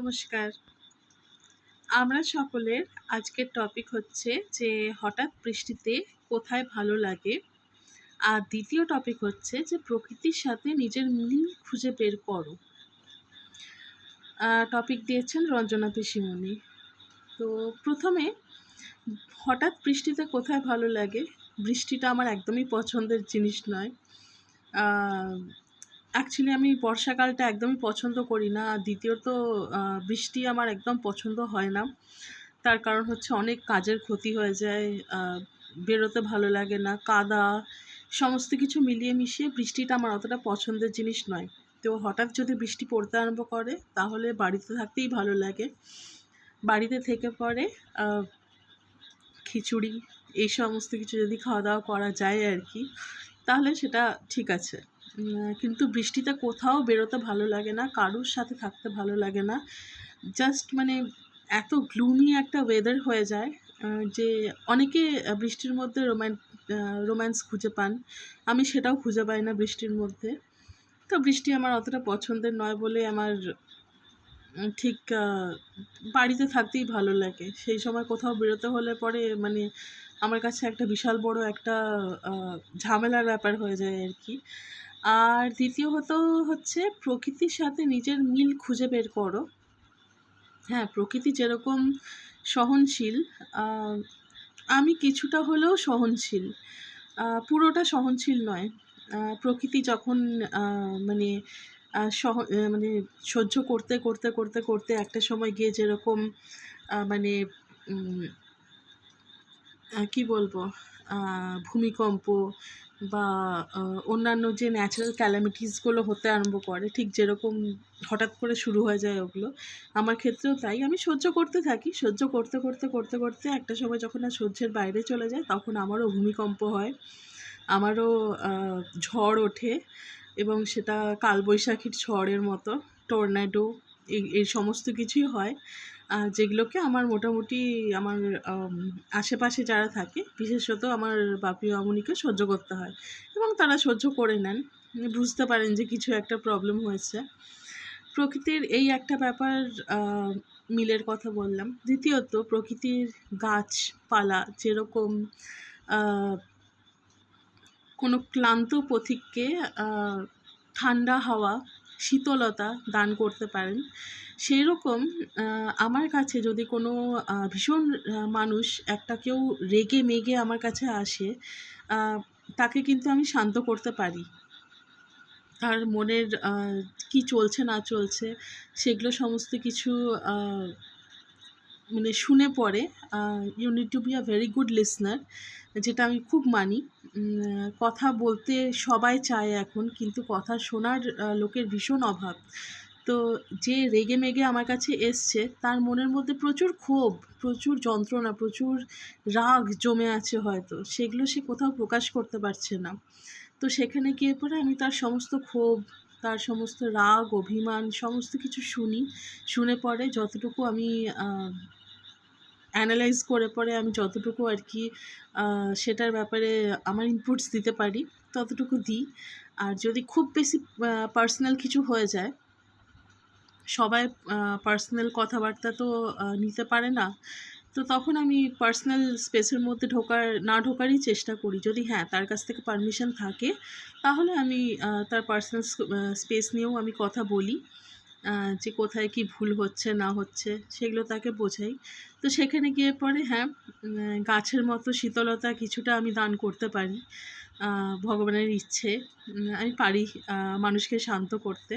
নমস্কার। আমরা সকলের আজকের টপিক হচ্ছে যে হঠাৎ বৃষ্টিতে কোথায় ভালো লাগে? আর দ্বিতীয় টপিক হচ্ছে যে প্রকৃতির সাথে নিজের মিল খুঁজে বের করো। টপিক দিয়েছেন রঞ্জনা পিসিমণি তো প্রথমে, হঠাৎ বৃষ্টিতে কোথায় ভালো লাগে? বৃষ্টিটা আমার একদমই পছন্দের জিনিস নয়। অ্যাকচুয়ালি আমি বর্ষাকালটা একদমই পছন্দ করি না। দ্বিতীয়ত বৃষ্টি আমার একদম পছন্দ হয় না। তার কারণ হচ্ছে অনেক কাজের ক্ষতি হয়ে যায় বেরোতে ভালো লাগে না, কাদা, সমস্ত কিছু মিলিয়ে মিশিয়ে বৃষ্টিটা আমার অতটা পছন্দের জিনিস নয়। তো হঠাৎ যদি বৃষ্টি পড়তে আরম্ভ করে, তাহলে বাড়িতে থাকতেই ভালো লাগে। বাড়িতে থেকে পরে খিচুড়ি, এই সমস্ত কিছু যদি খাওয়া দাওয়া করা যায় আর কি, তাহলে সেটা ঠিক আছে। কিন্তু বৃষ্টিতে কোথাও বেরোতে ভালো লাগে না, কারুর সাথে থাকতে ভালো লাগে না। জাস্ট মানে এত গ্লুমি একটা ওয়েদার হয়ে যায় যে অনেকে বৃষ্টির মধ্যে রোম্যান রোম্যান্স খুঁজে পান। আমি সেটাও খুঁজে পাই না বৃষ্টির মধ্যে। তো বৃষ্টি আমার অতটা পছন্দের নয় বলে আমার ঠিক বাড়িতে থাকতেই ভালো লাগে। সেই সময় কোথাও বেরোতে হলে পরে মানে আমার কাছে একটা বিশাল বড় একটা ঝামেলার ব্যাপার হয়ে যায় আর কি। আর দ্বিতীয়ত হচ্ছে প্রকৃতির সাথে নিজের মিল খুঁজে বের করো। হ্যাঁ প্রকৃতি যেরকম সহনশীল আমি কিছুটা হলেও সহনশীল। পুরোটা সহনশীল নয়। প্রকৃতি যখন মানে সহ মানে সহ্য করতে করতে করতে করতে একটা সময় গিয়ে যেরকম মানে কি বলব? ভূমিকম্প বা অন্যান্য যে ন্যাচারাল ক্যালামিটিসগুলো হতে আরম্ভ করে, ঠিক যেরকম হঠাৎ করে শুরু হয়ে যায় ওগুলো, আমার ক্ষেত্রেও তাই। আমি সহ্য করতে থাকি, সহ্য করতে করতে করতে করতে একটা সময় যখন আর সহ্যের বাইরে চলে যায়, তখন আমারও ভূমিকম্প হয়, আমারও ঝড় ওঠে এবং সেটা কালবৈশাখীর ঝড়ের মতো টর্নেডো এই এই সমস্ত কিছুই হয়। যেগুলোকে আমার মোটামুটি আমার আশেপাশে যারা থাকে, বিশেষত আমার বাপি মামুনিকে সহ্য করতে হয় এবং তারা সহ্য করে নেন। বুঝতে পারেন যে কিছু একটা প্রবলেম হয়েছে। প্রকৃতির এই একটা ব্যাপার মিলের কথা বললাম। দ্বিতীয়ত, প্রকৃতির গাছপালা যেরকম কোনো ক্লান্ত পথিককে ঠান্ডা হাওয়া শীতলতা দান করতে পারেন। সেই রকম আমার কাছে যদি কোনো ভীষণ মানুষ একটা কেউ রেগে মেগে আমার কাছে আসে তাকে কিন্তু আমি শান্ত করতে পারি। তার মনের কি চলছে না চলছে, সেগুলো সমস্ত কিছু মানে শুনে পরে you need to be a very good listener যেটা আমি খুব মানি। কথা বলতে সবাই চায় এখন, কিন্তু কথা শোনার লোকের ভীষণ অভাব। তো যে রেগে মেগে আমার কাছে এসছে, তার মনের মধ্যে প্রচুর ক্ষোভ, প্রচুর যন্ত্রণা, প্রচুর রাগ জমে আছে হয়তো। সেগুলো সে কোথাও প্রকাশ করতে পারছে না। তো সেখানে গিয়ে পরে আমি তার সমস্ত ক্ষোভ, তার সমস্ত রাগ, অভিমান, সমস্ত কিছু শুনি। শুনে পরে যতটুকু আমি অ্যানালাইজ করে পরে আমি যতটুকু আর কি সেটার ব্যাপারে আমার ইনপুটস দিতে পারি, ততটুকু দিই। আর যদি খুব বেশি পার্সোনাল কিছু হয়ে যায়, সবাই পার্সোনাল কথাবার্তা তো নিতে পারে না, তো তখন আমি পার্সোনাল স্পেসের মধ্যে ঢোকার, না ঢোকারই চেষ্টা করি। যদি হ্যাঁ তার কাছ থেকে পারমিশন থাকে, তাহলে আমি তার পার্সোনাল স্পেস নিয়েও আমি কথা বলি। যে কোথায় কি ভুল হচ্ছে, না হচ্ছে, সেগুলো তাকে বোঝাই। তো সেখানে গিয়ে পরে হ্যাঁ গাছের মতো শীতলতা কিছুটা আমি দান করতে পারি ভগবানের ইচ্ছে আমি পারি মানুষকে শান্ত করতে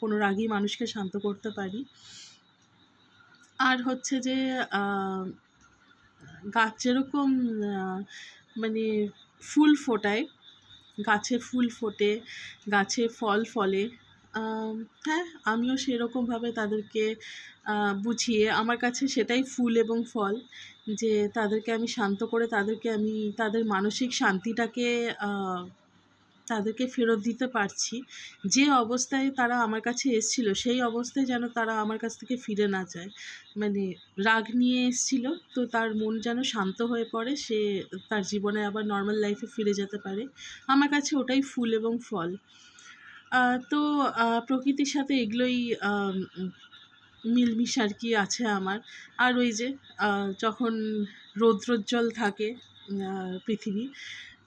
কোনো রাগী মানুষকে শান্ত করতে পারি। আর হচ্ছে যে গাছ যেরকম মানে ফুল ফোটায়, গাছে ফুল ফোটে, গাছে ফল ফলে হ্যাঁ আমিও সেরকমভাবে তাদেরকে বুঝিয়ে আমার কাছে সেটাই ফুল এবং ফল যে তাদেরকে আমি শান্ত করে তাদেরকে আমি তাদের মানসিক শান্তিটাকে তাদেরকে ফেরত দিতে পারছি। যে অবস্থায় তারা আমার কাছে এসছিল, সেই অবস্থায় যেন তারা আমার কাছ থেকে ফিরে না যায়। মানে রাগ নিয়ে এসছিল, তো তার মন যেন শান্ত হয়ে পড়ে, সে তার জীবনে আবার নর্মাল লাইফে ফিরে যেতে পারে। আমার কাছে ওটাই ফুল এবং ফল। তো প্রকৃতির সাথে এগুলোই মিলমিশ আর কি আছে আমার। আর ওই যে যখন রৌদ্রোজ্জ্বল থাকে পৃথিবী,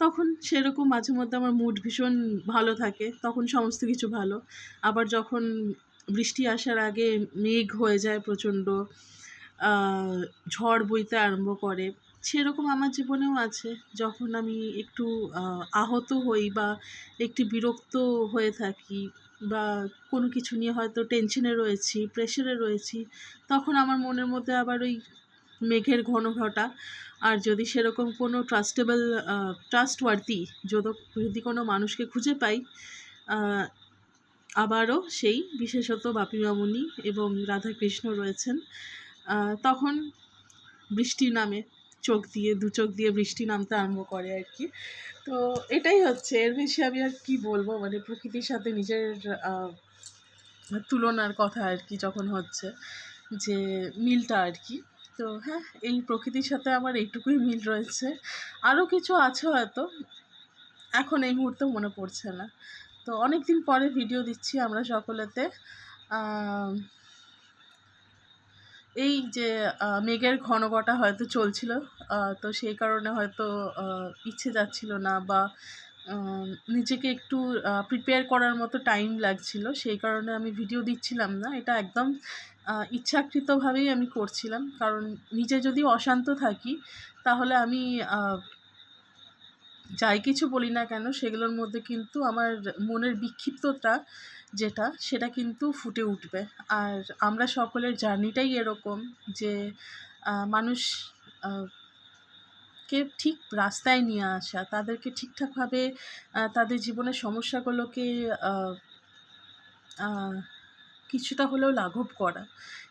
তখন সেরকম মাঝে মধ্যে আমার মুড ভীষণ ভালো থাকে, তখন সমস্ত কিছু ভালো। আবার যখন বৃষ্টি আসার আগে মেঘ হয়ে যায় প্রচণ্ড ঝড় বইতে আরম্ভ করে সেরকম আমার জীবনেও আছে। যখন আমি একটু আহত হই বা একটু বিরক্ত হয়ে থাকি বা কোনো কিছু নিয়ে হয়তো টেনশনে রয়েছি প্রেশারে রয়েছি, তখন আমার মনের মধ্যে আবার ওই মেঘের ঘন ঘটা আর যদি সেরকম কোনো ট্রাস্টেবল ট্রাস্টওয়ার্দি যদি যদি কোনো মানুষকে খুঁজে পাই আবারও সেই বিশেষত বাপি মামুনি এবং রাধাকৃষ্ণ রয়েছেন। তখন বৃষ্টি নামে চোখ দিয়ে, দু চোখ দিয়ে বৃষ্টি নামতে আরম্ভ করে আর কি। তো এটাই হচ্ছে, এর বেশি আমি আর কি বলব? মানে প্রকৃতির সাথে নিজের তুলনার কথা আর কি যখন হচ্ছে, যে মিলটা আর কি। তো হ্যাঁ এই প্রকৃতির সাথে আমার এইটুকুই মিল রয়েছে। আরও কিছু আছে হয়তো, এখন এই মুহূর্তে মনে পড়ছে না। তো অনেক দিন পরে ভিডিও দিচ্ছি আমরা সকলেতে। এই যে মেঘের ঘনঘটা হয়তো চলছিল তো সেই কারণে হয়তো ইচ্ছে যাচ্ছিল না বা নিজেকে একটু প্রিপেয়ার করার মতো টাইম লাগছিল। সেই কারণে আমি ভিডিও দিচ্ছিলাম না। এটা একদম ইচ্ছাকৃতভাবেই আমি করছিলাম। কারণ নিজে যদি অশান্ত থাকি, তাহলে আমি যাই কিছু বলি না কেন, সেগুলোর মধ্যে কিন্তু আমার মনের বিক্ষিপ্ততা যেটা, সেটা কিন্তু ফুটে উঠবে। আর আমরা সকলের জার্নিটাই এরকম যে মানুষ কে ঠিক রাস্তায় নিয়ে আসা, তাদেরকে ঠিকঠাকভাবে তাদের জীবনের সমস্যাগুলোকে কিছুটা হলেও লাঘব করা।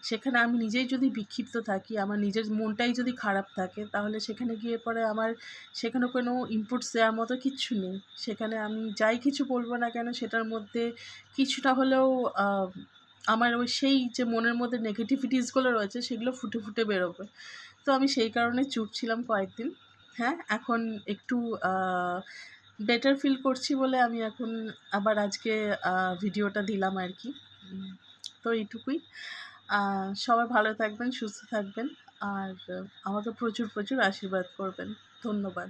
সেখানে আমি নিজেই যদি বিক্ষিপ্ত থাকি, আমার নিজের মনটাই যদি খারাপ থাকে, তাহলে সেখানে গিয়ে পরে আমার সেখানে কোনো ইনপুটস দেওয়ার মতো কিচ্ছু নেই। সেখানে আমি যাই কিছু বলব না কেন, সেটার মধ্যে কিছুটা হলেও আমার ওই সেই যে মনের মধ্যে নেগেটিভিটিসগুলো রয়েছে, সেগুলো ফুটে ফুটে বেরোবে। তো আমি সেই কারণে চুপ ছিলাম কয়েকদিন। হ্যাঁ এখন একটু বেটার ফিল করছি বলে আমি এখন আবার আজকে ভিডিওটা দিলাম আর কি। তো এইটুকুই। সবাই ভালো থাকবেন সুস্থ থাকবেন আর আমাকে প্রচুর প্রচুর আশীর্বাদ করবেন। ধন্যবাদ।